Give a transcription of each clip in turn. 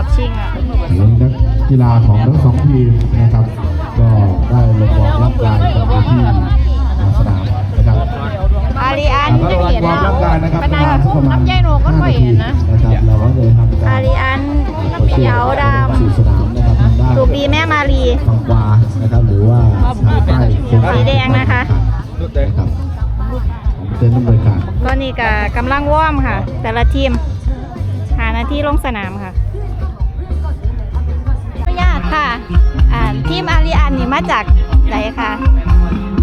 อบชิงอะและนักกีฬาของทั้งสองทีมนะครับ ก็ได้ลงวอร์มร่างกายกันในที่สนามนะครับอาริอันก็ก็ระวังเห็นวอร์มนะร่างกายนะครับเป็นประนายมาณสักประมาณน้ำใยหนูก็ค่อยเห็นนะนะครับเราก็เลยทำการอาริอันน้ำเขียวดสู่สนามนะครับทางด้านำถูกดีแม่มารีฝั่งขวานะครับหรือว่าทางใต้โค้งสีแดงนะคะนะครับของเต้นดำเนินการก็นี่ก็กำลังวอร์มค่ะ แต่ละทีมหาหน้าที่ลงสนามค่ะขออนุญาต ค่ะอ่าทีมอาริอันนี่มาจากไหนคะ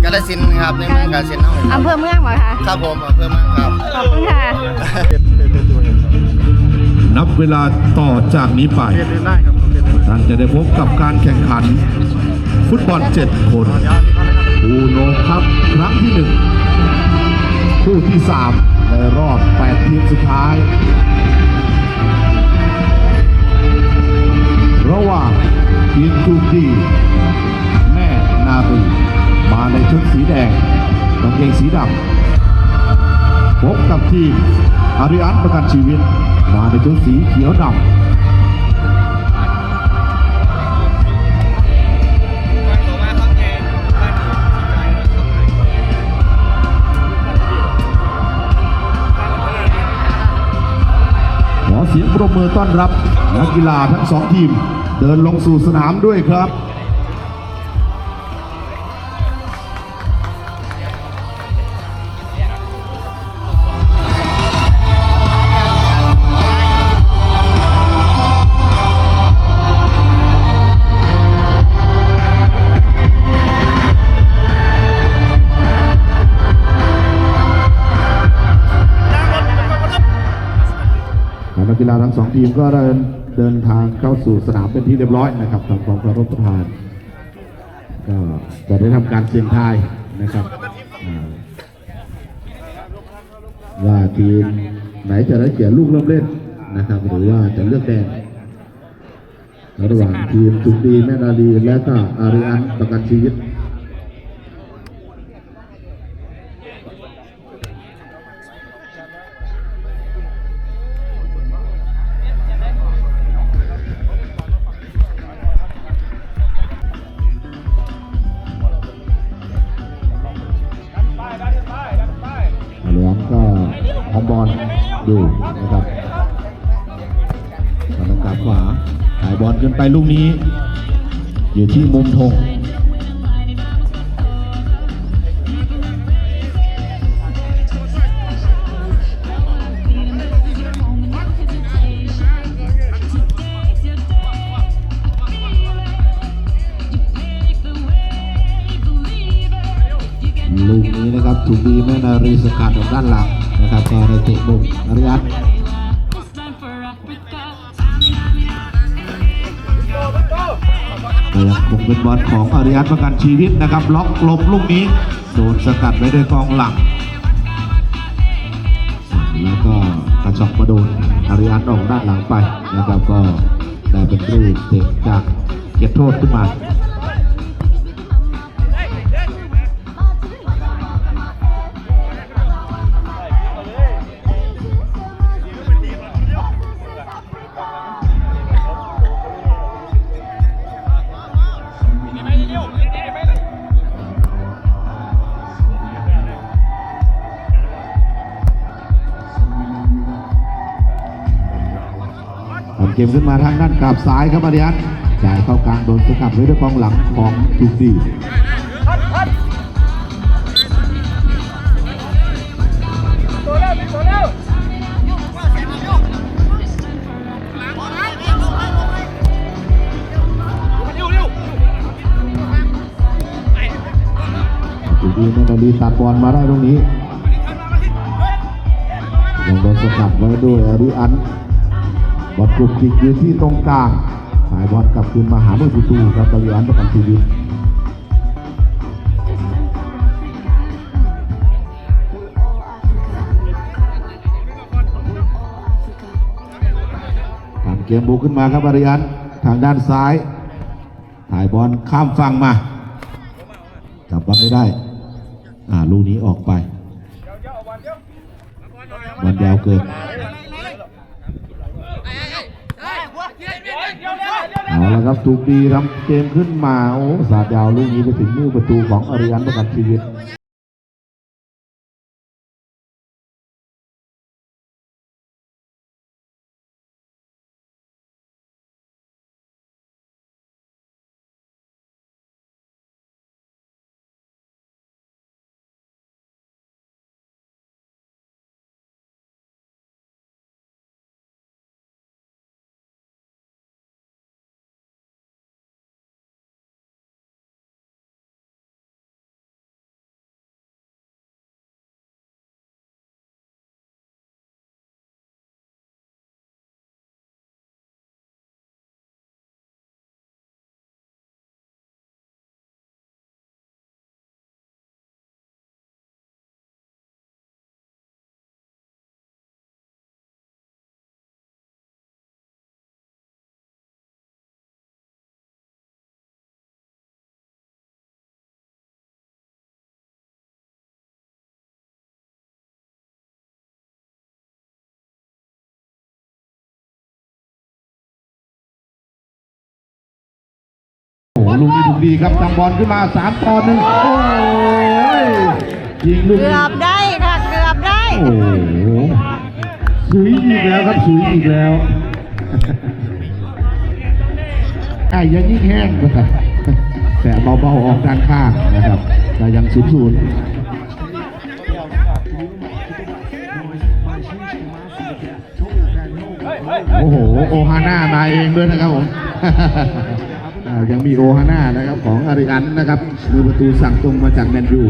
กาฬสินธุ์ครับในเมืองกาฬสินธุ์ครับอำเภอเมืองเหรอคะครับผมอำเภอเมืองครับ ขอบคุณค่ะ นับเวลาต่อจากนี้ไปท่านจะได้พบกับการแข่งขัน ฟุตบอล 7 คนอูโนครับครั้งที่หนึ่งคู่ที่ 3 ในรอบ 8 ทีมสุดท้าย ระหว่าง ทีมกรุงดี แม่นาบีมาในชุดสีแดงกางเกงสีดำพบกับทีมอาริอันประกันชีวิต มาในชุดสีเขียวดำขอเสียงปรบมือต้อนรับนักกีฬาทั้งสองทีม เดินลงสู่สนามด้วยครับ นักกีฬาทั้งสองทีมก็เดิน เดินทางเข้าสู่สนามเป็นที่เรียบร้อยนะครับทำความเคารพประธานก็จะได้ทำการเสี่ยงทายนะครับว่าทีมไหนจะได้เขียนลูกเริ่มเล่นนะครับ หรือว่าจะเลือกแดงระหว่างทีมจุกดีแม่นาลีและก็อาริอันประกันชีวิต บอลอยู่นะครับกำลังกลับขวาถ่ายบอลขึ้นไปลูกนี้ อยู่ที่มุมธงลูกนี้นะครับถูกดีแม่นารีสกัดออกด้านหลัง นะครับก็ในเตะมุมอริยัตก็ยังคงเป็นบอลของอริยัตประกันชีวิตนะครับ ล็อกหลบลูกนี้ โดนสกัดไว้ด้วยกองหลัง แล้วก็กระชอกมาโดนอาริยัตออกด้านหลังไปนะครับก็ได้เป็นลูกเตะจากเก็บโทษขึ้นมา มาทางด้านกลับซ้ายครับอาริยันจ่ายเข้ากลางโดนสกัดไว้ด้วยกองหลังของจูดีจูดีในนาลีตัดบอลมาได้ตรงนี้ยังโดนสกัดไว้ด้วยอาริอัน บอลกรุบจิกอยู่ที่ตรงกลางสายบอลกลับคืนมาหาเมื่อประตูครับบริอันประกันชีวิตทางเกมบุกขึ้นมาครับบริอันทางด้านซ้าย ถ่ายบอลข้ามฝั่งมาจับบอลไม่ได้ อ่าลูกนี้ออกไปบอลยาวเกิน ละครับถูกดีทำเกมขึ้นมา โอ้สาดยาวลูกนี้ไปถึงมือประตูของอริยันประกันชีวิต โอ้โหลูกนี้ถูกดีครับทำบอลขึ้นมาสามต่อหนึ่งโอ้ยยิงลูกเกืนี้อบได้ค่ะเกือบได้โอ้โหสุยอีกแล้วครับสุยอีกแล้วไอ้ยังยิ่งแห้งนะครับแต่เบาๆออกด้านข้างนะครับแต่ยังศูนย์ศูนย์โอ้โห โอฮาน่ามาเองด้วยนะครับผมอ่า ยังมีโอฮาน่านะครับของอาริอันนะครับมือประตูสั่งตรงมาจากแมนยู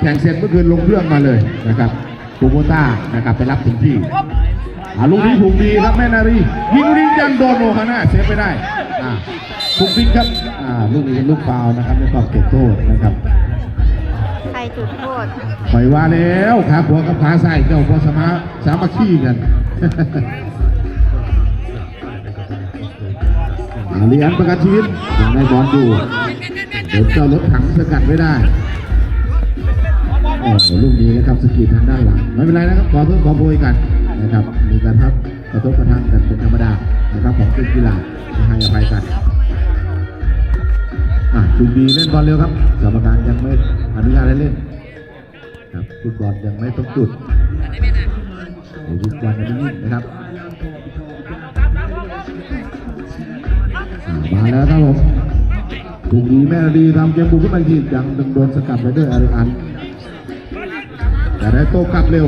แข่งเสร็จเมื่อคืนลงเครื่องมาเลยนะครับโคโบต้านะครับไปรับถึงที่อ่าลูกนี้ถูกดีครับแม่นารียิงลูกนี้ยังโดนโอฮาน่าเซฟไปได้อ่าถูกพิงครับอ่าลูกนี้เป็นลูกฟาวล์นะครับในกรอบเขตโทษนะครับใครจุดโทษปล่อยว่าแล้วขาขวากับขาซ้ายเจ้าพอสมาสามัคคีกัน อาลีอันประกันชีวิตยังได้บอลอยู่เดี๋ยวเจ้ารถถังสกัดไม่ได้โอ้ลูกนี้นะครับสกีทางด้านหลังไม่เป็นไรนะครับขอโทษขอโพยกันนะครับมีการทับกระทบกระทั่งกันเป็นธรรมดานะครับของเกมกีฬาให้อภัยกันอะจุดดีเล่นบอลเร็วครับกรรมการยังไม่อนุญาตให้เล่นครับฟุตบอลยังไม่ต้องจุดเดี๋ยวฟุตบอลยังไม่ยิงนะครับ แล้วครับผมถูกดีแม่ดีทำเกมบุกขึ้นมาอีกยังโดนสกัดไปด้วยอาริอัน แต่ได้โต้กลับเร็ว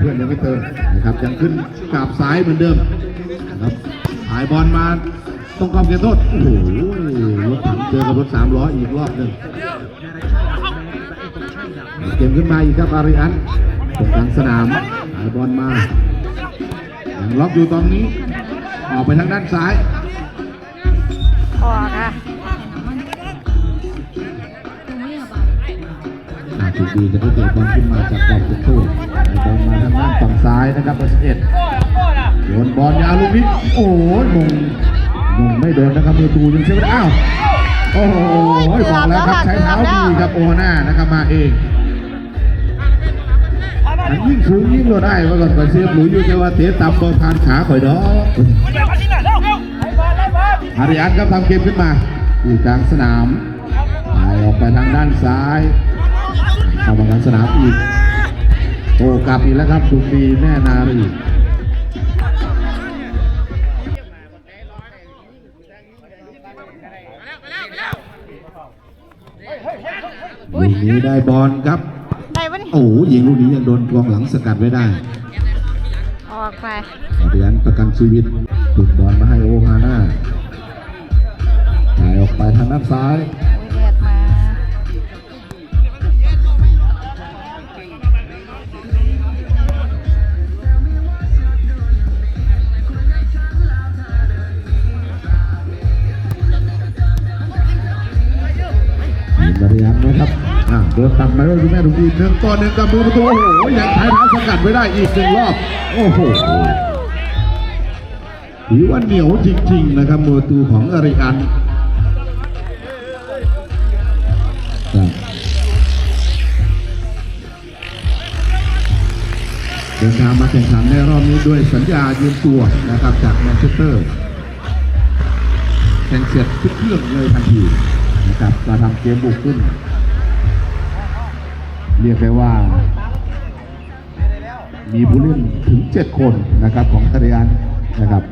เพื่อนยังไม่เติมนะครับยังขึ้นกราบซ้ายเหมือนเดิมนะครับหายบอลมาต้องกอบเกียรโทษโอ้โหรถถังเจอกับรถสามล้ออีกรอบหนึ่งเกมขึ้นมาอีกครับอาริอันตรงกลางสนามหายบอลมายังล็อกอยู่ตอนนี้ออกไปทางด้านซ้าย ออกค่ะอาจุดดีจะได้เตะบอลขึ้นมาจากกรอบเขตโทษหายบอลมาทางด้านฝั่งซ้ายนะครับเบอร์สิบเอ็ดโดนบอลยาวลูกนี้โอ้ยมงมงไม่โดนนะครับมือตูยังเชื่อไม่ได้อ้าวโอ้โหบอกแล้วครับใช้เท้าดีครับโอฮาน่านะครับมาเองอันยิ่งสูงยิ่งเราได้ว่าก่อนไปเสียบหลุยอยู่แค่ว่าเตะต่ำบอลผ่านขาข่อยดอก อาริอันครับทำเกมขึ้นมาอยู่กลางสนามถ่ายออกไปทางด้านซ้ายเข้ามากลางสนามอีกโอ้กลับอีกแล้วครับดูดีแม่นารีลูกนี้ได้บอลครับได้ปะนี่โอ้โหยิงลูกนี้ยังโดนกองหลังสกัดไว้ได้ ออกไปอาริยันประกันชีวิตถูกบอลมาให้โอฮาน่าถ่ายออก ไปทางด้านซ้ายโอ้ยเรียกมาริยันนะครับอ่าเดินตัดมาด้วยคุณแม่ถูกดีหนึ่งต่อหนึ่งกับมือประตูโอ้โหยังถ่ายเท้าสกัดไว้ได้อีกหนึ่งรอบโอ้โหถือว่าเหนียวจริง ๆ นะครับมือประตูของอาริยัน เดินทางมาแข่งขันในรอบนี้ด้วยสัญญายืมตัวนะครับจากแมนเชสเตอร์แข่งเสร็จทุกเครื่องเลยทันทีนะครับมาทำเกมบุกขึ้น เรียกได้ว่า มีผู้เล่นถึง 7 คนนะครับของคาริอันนะครับ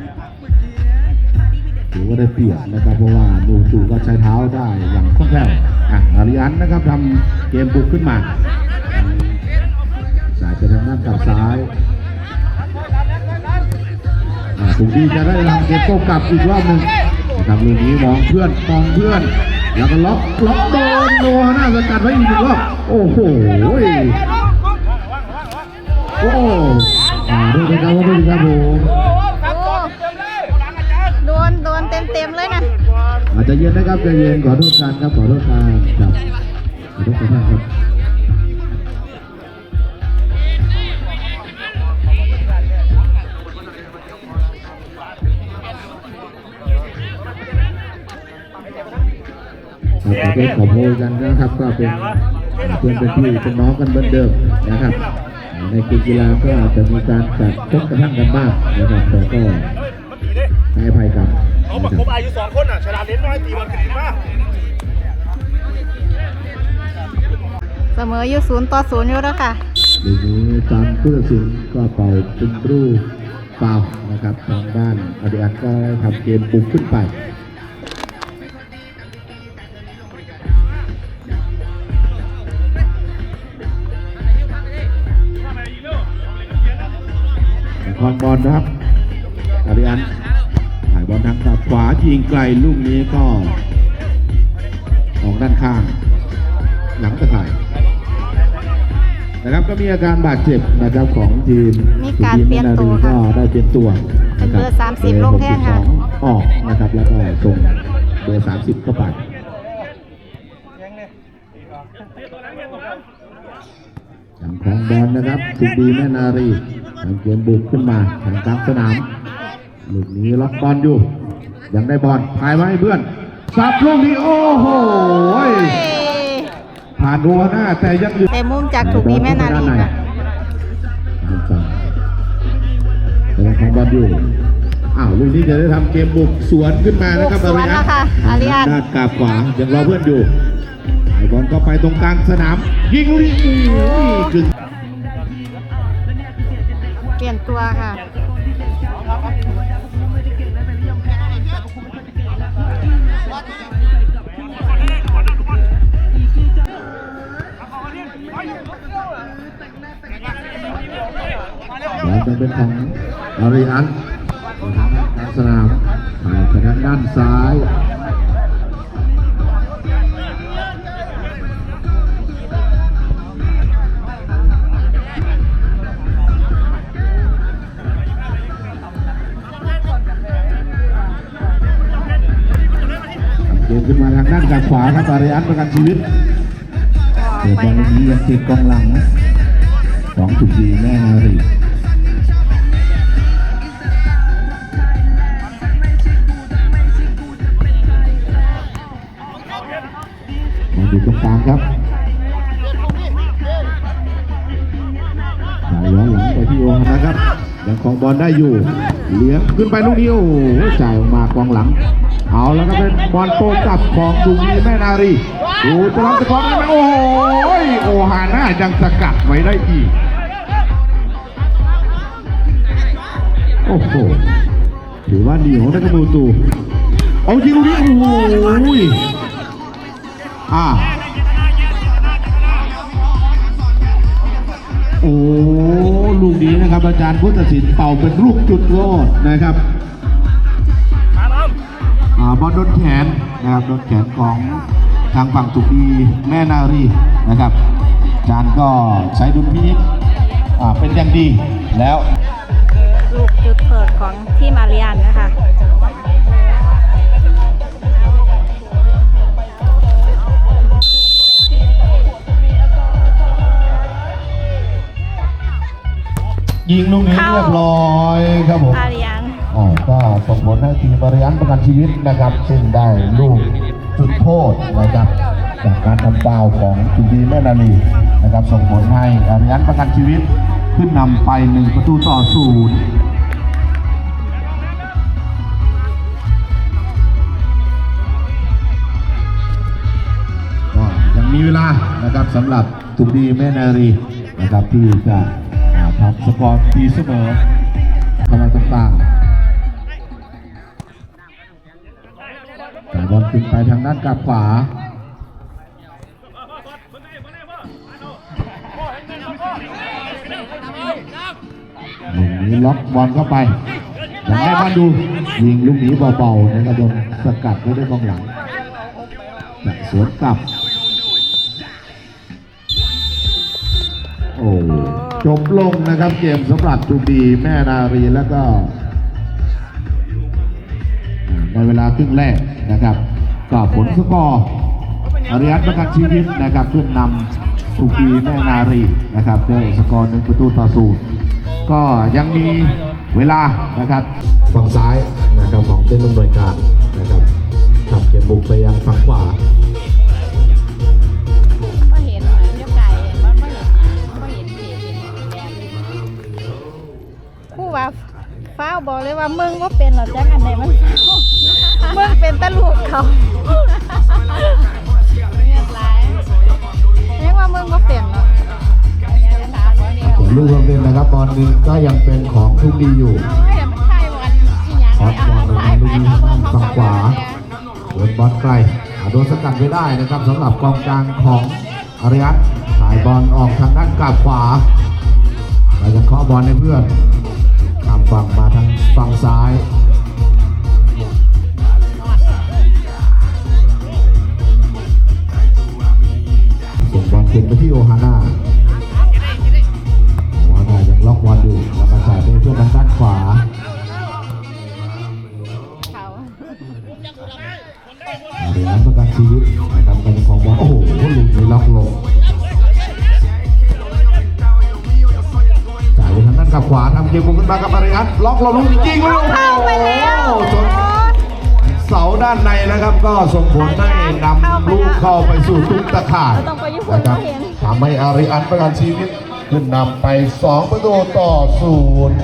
ถือว่าได้เปรียบนะครับ เพราะว่าลูตูก็ใช้เท้าได้อย่างคล่องแคล่วอะอาริอันนะครับทำเกมบุกขึ้นมา สายไปทางด้านกับซ้ายอะถูกดีจะได้ทำเกมโต้กลับอีกรอบหนึ่งนะครับลูกนี้มองเพื่อนมองเพื่อน แล้วก็ล็อกล็อกโดนโดนหน้าสกัดไว้อีกหนึ่งรอบโอ้โหโอ้อ่าด้วยนะครับว่าด้วยครับผมโอ้โดนโดนเต็มเต็มๆเลยนะอาจจะเย็นนะครับใจเย็นขอโทษกันครับขอโทษกันครับขอโทษกันครับ ขอโทษขอโพยกันนะครับ ก็เป็นเพื่อนเป็นพี่เป็นน้องกันเหมือนเดิมนะครับ ในเกมกีฬาก็อาจจะมีการจัดชกกระทั่งกันบ้างนะครับแต่ก็ให้อภัยกันเขานะบอกคผมรับอายุสองคนอะฉลาดเล่นน้อยตีบอลขึ้นมาเสมออยู่ศูนย์ต่อศูนย์อยู่แล้วค่ะเดี๋ยวนี้ตามผู้ตัดสินก็เป่าเป็นรูปเปล่านะครับทางด้านอดีอันก็ทำเกมปุกขึ้นไป อนบอลนะครับอาริอันถ่ายบอลทางกับขวายิงไกลลูกนี้ก็ออกด้านข้าง หลังตะข่ายนะครับก็มีอาการบาดเจ็บนะครับของทีมมีการเปลี่ยนตัวก็ค่ะได้เปลี่ยนตัวเป็นเบอร์นะค30ลงแทนค่ะเบอร์62ออกนะครับแล้วก็ส่งเบอร์30เข้าไปทางของบอลนะครับสุดีแม่นารี ทำเกมบุกขึ้นมาทางกลางสนามลูกนี้ล็อกบอลอยู่ ยังได้บอลพายไว้ให้เพื่อนสับลูกนี้โอ้โหโอ้ยผ่านหัวหน้าแต่ยังอยู่แต่มุมจากถูกดีแม่นาลีค่ะแต่ยังของบอลอยู่อ้าวลูกนี้จะได้ทำเกมบุกสวนขึ้นมานะครับบุกสวนแล้วค่ะอาริอันด้านกาบขวายังรอเพื่อนอยู่ไอ้บอลก็ไปตรงกลางสนาม ยิงลูกนี้โอ้ยกึ่งเปลี่ยน ตัวค่ะบอลจะเป็นของอาริอันทางกลางสนามผ่านไปทางด้านซ้าย ขวาครับอาริอันประกันชีวิตออกเตะไปบอลลูกนะนี้ยังติดกองหลังของถูกดีแม่นารีมาอยู่ตรงกลางครับจ่ายย้อนหลังไปที่โอฮานะครับยังของบอลได้อยู่ เลี้ยงขึ้นไปลูกนี้โอ้จ่ายออกมากองหลัง เอาแล้วก็เป็นบอลโต้กลับของถูกดีแม่นารีดูจะรับจะคล้อได้ไหมโอ้โหโอฮาน่ายังสกัดไว้ได้อีก โอ้โหถือว่าดีของนักมูตูเอาจริงลูกนี้โอ้โหอ่าโอ้ลูกนี้นะครับอาจารย์พุทธศิลป์เป่าเป็นลูกจุดโทษนะครับ บอลโดนแขนนะครับโดนแขนของทางฝั่งตุกดีแม่นารีนะครับอาจารย์ก็ใช้ดุลพินิจอ่าเป็นอย่างดีแล้วลูกจุดเปิดของที่มาเรียนนะคะยิงลูกนี้เข้าเรียบร้อยครับผม ส่งผลให้ทีมบริอันประกันชีวิตนะครับ ซึ่งได้ลูกจุดโทษนะครับ จากการทำฟาวของจุดีแม่นาลีนะครับ ส่งผลให้บริอันประกันชีวิตขึ้นนำไปหนึ่งประตูต่อศูนย์ยังมีเวลานะครับสำหรับจุดีแม่นาลีนะครับที่จะทำสกอร์ตีเสมอ kalau บต่าง บอลขึ้นไปทางด้านกลับขวาลูกนี้ล็อกบอลเข้าไปยังได้บ้านดูยิงลูกนี้เบาๆนะครับโดนสกัดไว้ด้วยกองหลังจะสวนกลับ โอ้จบลงนะครับเกมสำหรับจูบีแม่นารีแล้วก็ ในเวลาครึ่งแรกนะครับก็ผลสกอร์อริยัตประกันชีวิตนะครับขึ้นนำจูบีแม่นารีนะครับด้วยสกอร์หนึ่งประตูต่อศูนย์ก็ยังมีเวลานะครับฝั่งซ้ายนะครับของเส้นดำเนินการนะครับทำเกมบุกไปยังฝั่งขวาก็เห็นเจ้าไก่มันไม่เห็นไม่เห็นเห็นครู่ว่าฟ้าวบอกเลยว่ามึงว่าเป็นหรอกจังอันไหนมันฟ้า วมึงเป็นตะลูกเขาเงียบไรเรียกว่ามึงว่าเป็นหรอกส่วนลูกลงเล่นนะครับบอลหนึงก็ยังเป็นของทุกดีอยู่เดี๋ยวมันใครวันที่ยังออสบอลลงมาลูกนี้ทางฝั่งขวาโดนบอลไกลอ่าโดนสกัดไว้ได้นะครับสำหรับกองกลางของอาริยัตสายบอลออกทางด้านกลับขวาเราจะเคาะบอลให้เพื่อนทำฝั่งมาทางฝั่งซ้าย ส่งบอลขึ้นไปที่โอฮาน่าโอฮาน่ายังล็อกบอลอยู่แล้วก็จ่ายไปเพื่อนทางด้านขวาเขาเหรียญประกันชีวิตนะครับเป็นของบอลโอ้โหลูกนี้ล็อกลงจ่ายไปทางด้านขวาทำเกมบุกขึ้นมากับอาริยัตล็อกเราลูกจริงๆลยโอ้เข้าไปแล้วเสาด้านในนะครับก็ส่งผลให้นำลูกเข้าไปสู่ตุ้มตะข่าย นะครับทำให้อาริอันประกันชีวิตขึ้นนำไป 2 ประตูต่อศูนย์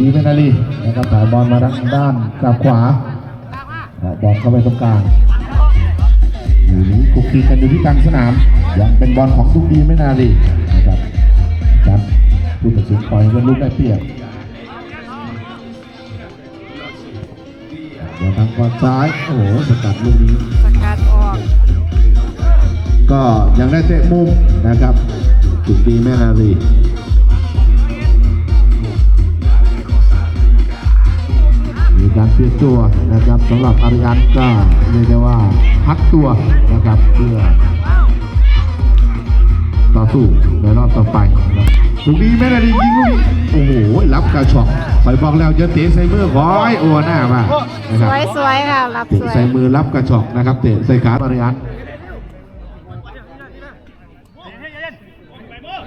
ดีเป็นอาลีนะครับถ่ายบอลมาทางด้านกลับขวาอ่าบอลเข้าไปตรงกลางอยู่นี้คุกคีกันอยู่ที่กลางสนาม ยังเป็นบอลของทุกดีไม่นาลีนะครับครับผู้ตัดสินปล่อยให้เป็นลูกได้เปรียบอลทางก่อนซ้ายโอ้โหสกัดลูกนี้สกัดออกก็ยังได้เตะมุมนะครับจุดดีแม่นารี การเปลี่ยนตัวนะครับสำหรับอาริยันก็เรียกได้ว่าพักตัวนะครับเพื่อต่อสู้ในรอบต่อไปนะครับลูกนี้แม่นารียิงลูกนี้โอ้โหรับกระชอกคอยบอกแล้วจะเตะใส่มือคอยโอ้หน้ามานะสครับวยสวยๆค่ะรับเตะสวยใส่มือรับกระชอกนะครับเตะใส่ขาอาริยัน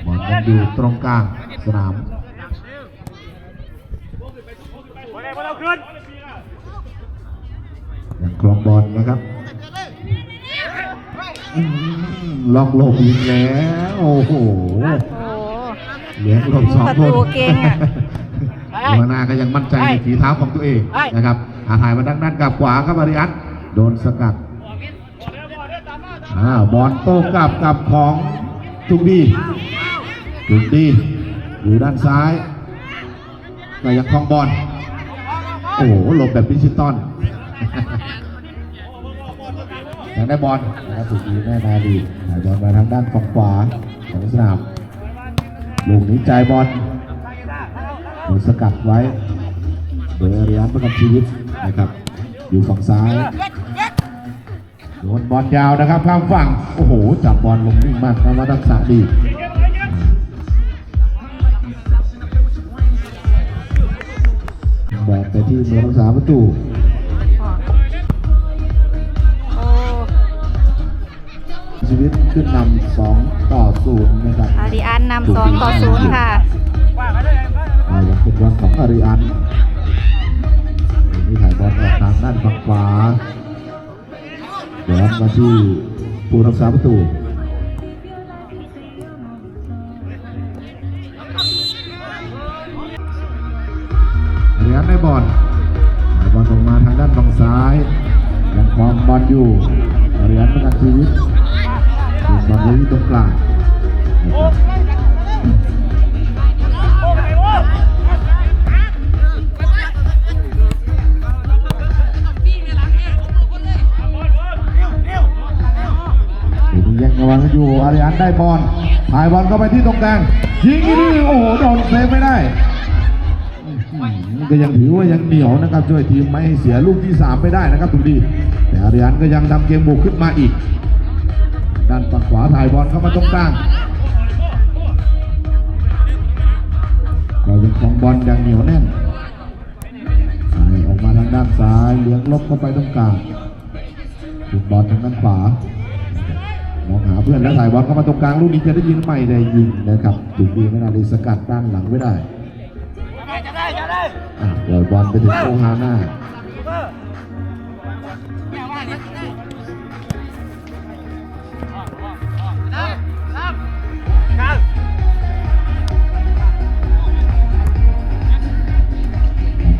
บอลยังอยู่ตรงกลางสนาม บอลนะครับอืมล็อกหลบอีกแล้วโอ้โหโอ้โหเหลือหลบสองประคตูนเก่งอะหัวหน้าก็ยังมั่นใจในฝีเท้าของตัวเองนะครับอาถ่ายมาด้านด้านกับขวาครับอาริอัตโดนสกัดอ่าบอลโต้กลับกับของทุกดีทุกดีอยู่ด้านซ้ายก็ยังคลองบอลโอ้โหหลบแบบดิจิตอล ยังได้บอลนะครับถูกดีแม่นาดีหายบอลมาทางด้านฝั่งขวาของสนามลูกนี้จ่ายบอลโดนสกัดไว้โดยอาริยันประกันชีวิตนะครับอยู่ฝั่งซ้ายโดนบอลยาวนะครับข้ามฝั่งโอ้โหจับบอลลงนิ่งมากนวัตทักษะดีแบกไปที่มือรักษาประตู ชีวิตขึ้นนำ2ต่อ0นะครับอาริอันนำสองต่อศูนย์ค่ะว่ากันเลยบอลของอาริอันนี่ถ่ายบอลออกทางด้านฝั่งขวาย้อนมาที่ผู้รักษาประตูอาริอันได้บอลถ่ายบอลออกมาทางด้านฝั่งซ้ายยังครองบอลอยู่อาริอันประกันชีวิต อาริอันได้บอลถ่ายบอลเข้าไปที่ตรงกลางยิงอีกทีโอ้โหโดนเซฟไม่ได้ก็ยังถือว่ายังเหนียวนะครับช่วยทีมไม่ให้เสียลูกที่ 3 ไม่ได้นะครับถูกดี แต่อาริอันก็ยังทำเกมบุกขึ้นมาอีก ด้านฝั่งขวาถ่ายบอลเข้ามาตรงกลางก็เป็นของบอลอย่างเหนียวแน่นถ่ออกมาทางด้านซ้ายเลี้ยงลบเข้าไปตรงกลางถูกบอลทางด้านขวา มองหาเพื่อนแล้วถ่ายบอลเข้ามาตรงกลางลูกนี้จะได้ยิงไม่ได้ยิงนะครับถูกดีไม่นาเลยสกัดด้านหลังไม่ได้อะปล่อยบอลไปถึงโอฮาน่า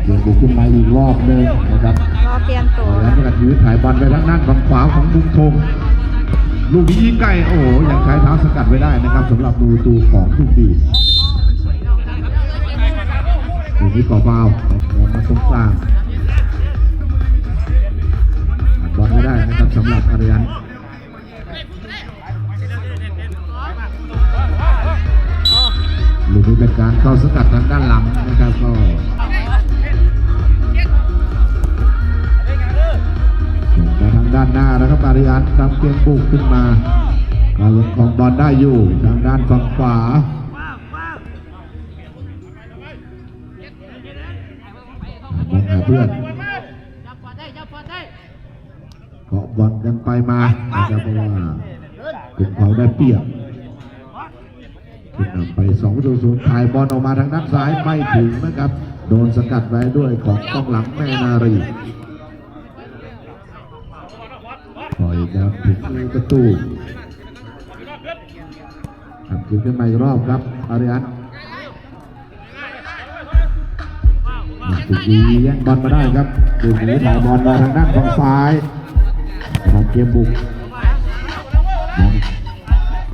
เกมบุกขึ้นมาอีกรอบหนึ่งนะครับรอเตรียมตัวแล้วประกาศยื้อถ่ายบอลไปทางด้านฝั่งขวาของมุมธง ลูกนี้ยิงไกลโอ้โหยังใช้เท้าสกัดไว้ได้นะครับสำหรับดูตูของทุกดีลูกนี้ก่อฟาวล์แล้วมาตรงกลางบอลไม่ได้นะครับสำหรับอาริยันลูกนี้เป็นการเข้าสกัดทางด้านหลังนะครับก็ หน้านะครับอาริอันทำเกมบุกขึ้นมาก็ยังของบอลได้อยู่ทางด้านฝั่งขวามองหาเพื่อนเกาะบอลกันไปมานะครับเพราะว่าเป็นเขาได้เปรียบขึ้นนำไปสองประตูศูนย์ถ่ายบอลออกมาทางด้านซ้ายไม่ถึงนะครับ โดนสกัดไว้ด้วยของกองหลังแม่นารี ปล่อยบอลถึงประตูขับขึ้นมาอีกรอบครับอาริอันสุดดีแย่งบอลมาได้ครับดูนี้ถ่ายบอลมาทางด้านฝั่งซ้ายทำเกมบุกยัง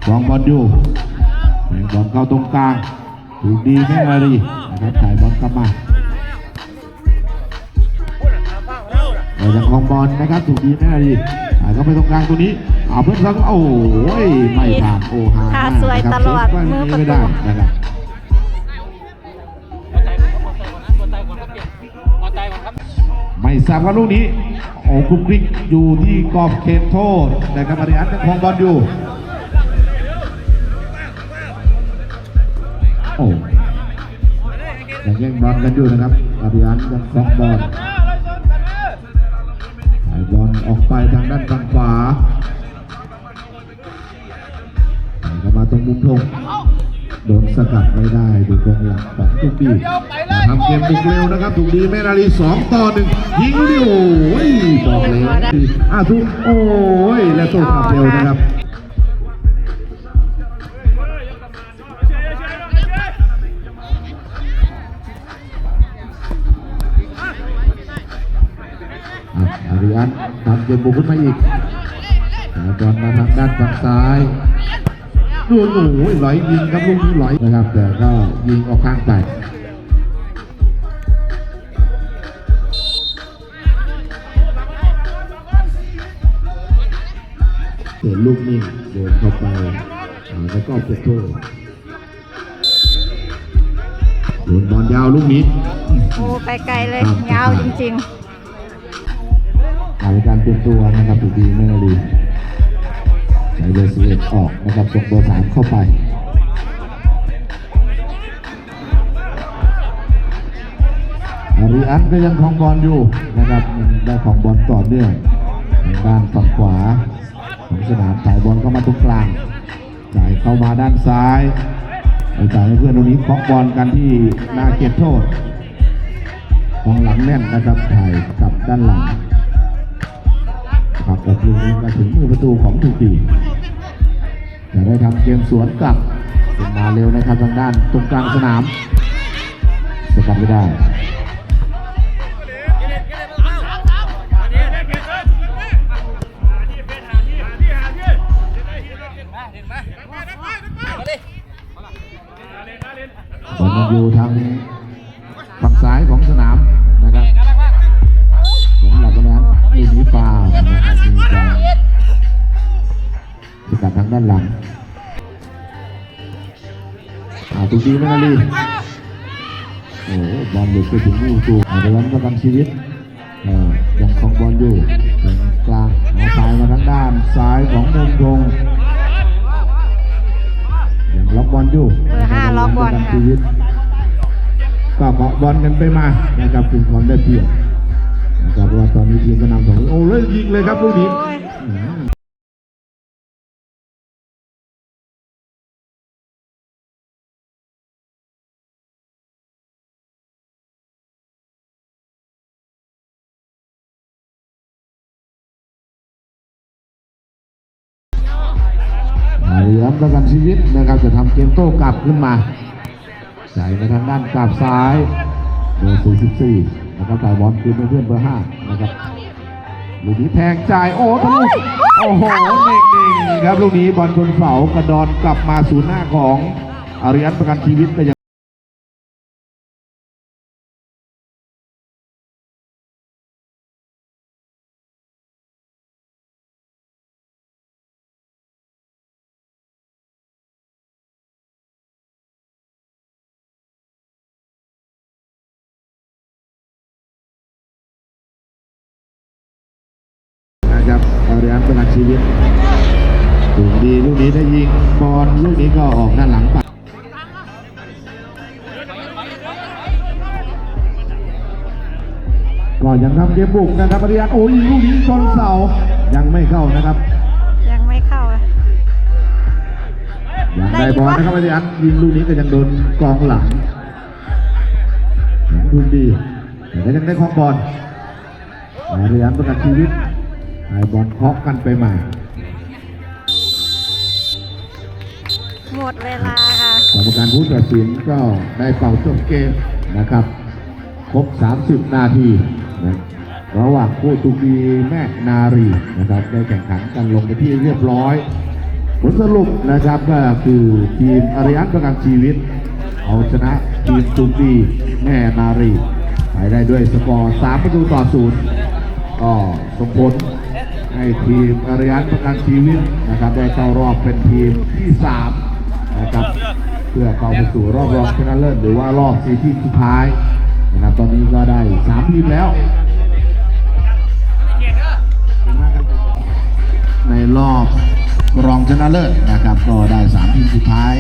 ครองบอลอยู่แบ่งบอลเข้าตรงกลางถูกดีแม่มารีนะครับถ่ายบอลกลับมา เรายังคลองบอลนะครับถูกดีแน่ดีอ่าก็ไปตรงกลางตัวนี้เอาเพื่อนซังโอ้ยไม่ผ่านโอฮาขาสวยตลอดมืมืออปประระตูตูไม่ได้นะครับไม่ทราบว่าลูกนี้โอ้คุกคลิกอยู่ที่กรอบเขตโทษนะครับอาริอันยังคลองบอลอยู่โอ้ยังเล่นบอลกันอยู่นะครับอาริอันยังคลองบอล ไปทางด้านฝั่งขวาเข้ามาตรงมุมธงโดนสกัดไม่ได้ดูกองหลังของทุกดีมาทำเกมบุกเร็วนะครับ ถูกดีแม่นาลีสองต่อหนึ่งยิงเร็วโอ้ยบอกเลยอะทุกโอ้ยและตัวขับเร็วนะครับะอาริอันทำเกมบุกขึ้นมาอีกหาบอลมาทางด้านฝั่งซ้ายดูโอ้โหไหลยิงครับลูกนี้ไหลนะครับแต่ก็ยิงออกข้างไปเห็นลูกนิ่งโดนเข้าไปอ่าแล้วก็เก็บโทษโดนบอลยาวลูกนี้โอ้ไปไกลเลยยาวจริง หาการเตรียมตัวนะครับถูกดีไม่นาดีใช้เบอร์สิบเอ็ดออกนะครับส่งเบอร์สามเข้าไปอาริอันก็ยังคองบอลอยู่นะครับได้ของบอลต่อเนื่องทางด้านฝั่งขวาของสนามถ่ายบอลเข้ามาตรงกลางจ่ายเข้ามาด้านซ้ายโอกาสให้เพื่อนตรงนี้เคาะบอลกันที่หน้าเขตโทษของหลังแน่นนะครับถ่ายกลับด้านหลัง ขับกับลูกนี้มาถึงมือประตูของทุกทีจะได้ทำเกมสวนกลับเป็นมาเร็วนะครับทางด้านตรงกลางสนามสกัดไม่ได้บอลอยู่ทาง ดทางด้านหลังอาตุกดีไหมนาลีโอ้โหบอลหลุดไปถึงมือตูอาจจะวันประกันชีวิตเออยังครองบอลอยู่ตรงกลางหาซ้ายมาทางด้านซ้ายของมงคงยังล็อกบอลอยู่เบอร์ห้าล็อกบอลประกันค่ะชีวิตก็เกาะบอลกันไปมานะครับถึงความได้เปรียบนะครับเพราะว่าตอนนี้ทีมก็นำสองโอ้เลยยิงเลยครับลูกนี้ โต้กลับขึ้นมาใส่มาทางด้านกลับซ้ายเบอร์44นะครับจ่ายบอลคืนให้เพื่อนเบอร์5นะครับลูกนี้แทงจ่ายโอ้ทะลุโอ้โหเน่งๆครับลูกนี้บอลชนเสากระดอนกลับมาสู่หน้าของอาริยันประกันชีวิตก็ยัง กนี้ก็ออกด้านหลังไปก็ยังทำเกมบุกนะครับอาริยันโอ้ยลูกนี้ชนเสายังไม่เข้านะครับ ยังไม่เข้าอะยังได้บอลนะครับอาริยันยิงลูกนี้ก็ยังโดนกองหลังยังทุนดีแต่ก็ยังได้คล้องบอลอาริยันประกันชีวิตให้บอลเคาะกันไปมา มดเวลาค่ะ กรรมการผู้ตัดสินก็ได้เป่าจบเกมนะครับ ครบ 30 นาทีนะระหว่างผู้ตุกีแม่นารีนะครับ ได้แข่งขันกันลงไปที่เรียบร้อย ผลสรุปนะครับก็คือทีมอารยันประกันชีวิต เอาชนะทีมตุกีแม่นารีไปได้ด้วยสกอร์ 3 ประตูต่อศูนย์ก็สมผลให้ทีมอารยันประกันชีวิตนะครับ ได้เข้ารอบเป็นทีมที่ 3 นะครับ เพื่อเข้าไปสู่รอบรองชนะเลิศหรือว่ารอบสี่ทีมสุดท้ายนะครับตอนนี้ก็ได้สามทีมแล้ว ในรอบรองชนะเลิศนะครับ ก็ได้สามทีมสุดท้าย